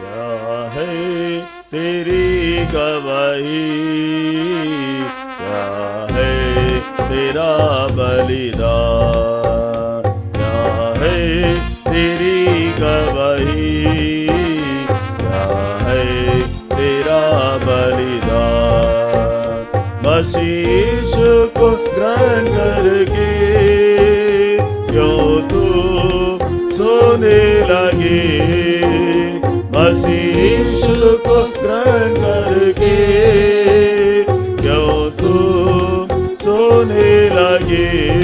क्या है तेरी गवाही। क्या है तेरा बलिदान। क्या है तेरी गवाही। क्या है तेरा बलिदान। मसीह को ग्रहण करके क्यों तू सोने लगे? मसीह को ग्रहण करके क्यों तू सोने लगे?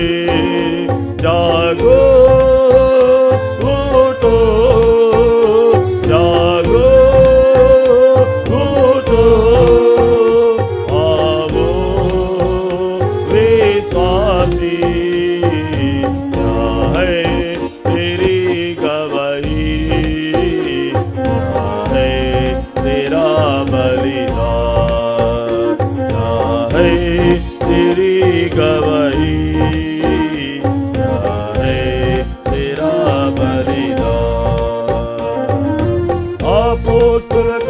बलिदान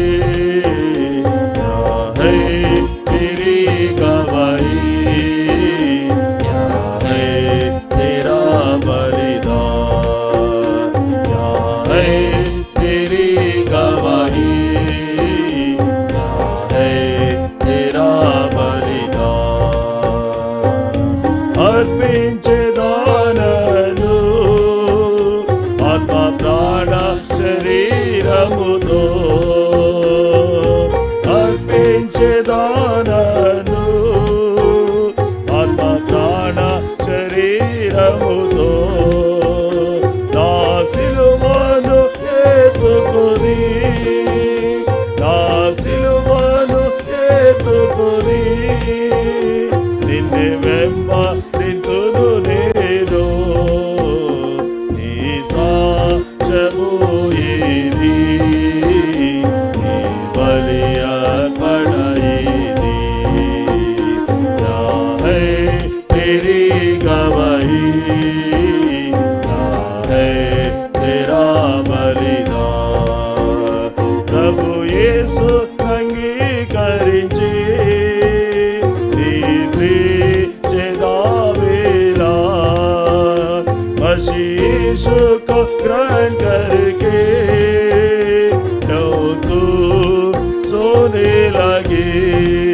శరీరముతో నా సిలువను ఎత్తుకొని నా సిలువను ఎత్తుకొని నిన్ను యేసు అంగీకరించి చెదావేలా मसीह को ग्रहण करके क्यों तू सोने लगे